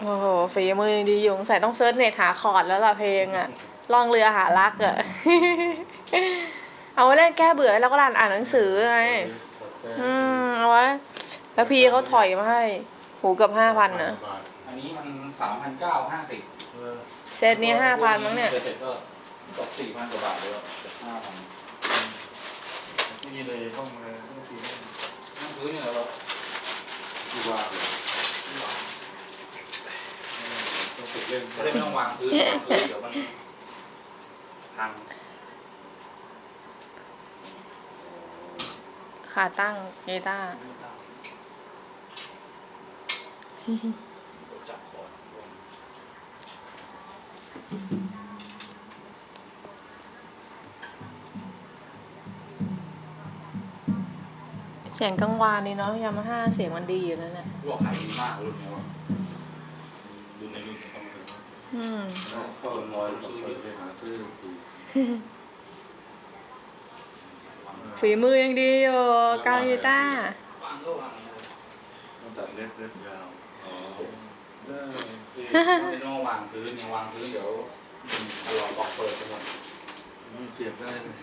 โอ้โหฝีมือยังดีอยู่สงสัยต้องเซิร์ชเน็ตหาคอร์ดแล้วล่ะเพลงอะล่องเรือหารักอะ เอาไว้เล่นแก้เบื่อแล้วก็อ่านอ่านหนังสือไงอืมเอาไว้แล้วพี่เขาถอยมาให้ หูเกือบห้าพันนะอันนี้มันสามพันเก้าห้าสิบเออเซตนี้ห้าพันมั้งเนี่ย เสร็จก็ตกสี่พันกว่าบาทเลยห้าพันนี่เลยต้องมาต้องกิน นั่งซื้อเนี่ยเรา ที่ว่าเลย ต้องฝึกเล่นจะได้ไม่ต้องวางพื้นวางพื้นเดี๋ยวมันพังขาตั้งกีตาร์จับคอร์ดเสียงกังวานนี่เนาะยามาฮ่าเสียงมันดีอยู่แล้วเนี่ยพวกขายดีมากรุ่นนี้ว่ะดูในรุ่นต้ องเลยอืมก็ลอยซื้อไปหาซื้อตีฝีมือยังดีอยู่กาวกีตาร์วางก็วางอย่างเงี้ยต้องตัดเล็บเล็บยาวอ๋อได้คือไม่ต้องวางพื้นเนี่ยวางพื้นเดี๋ยวตลอดบอกเปิดไปหมดมีเสียบได้เลย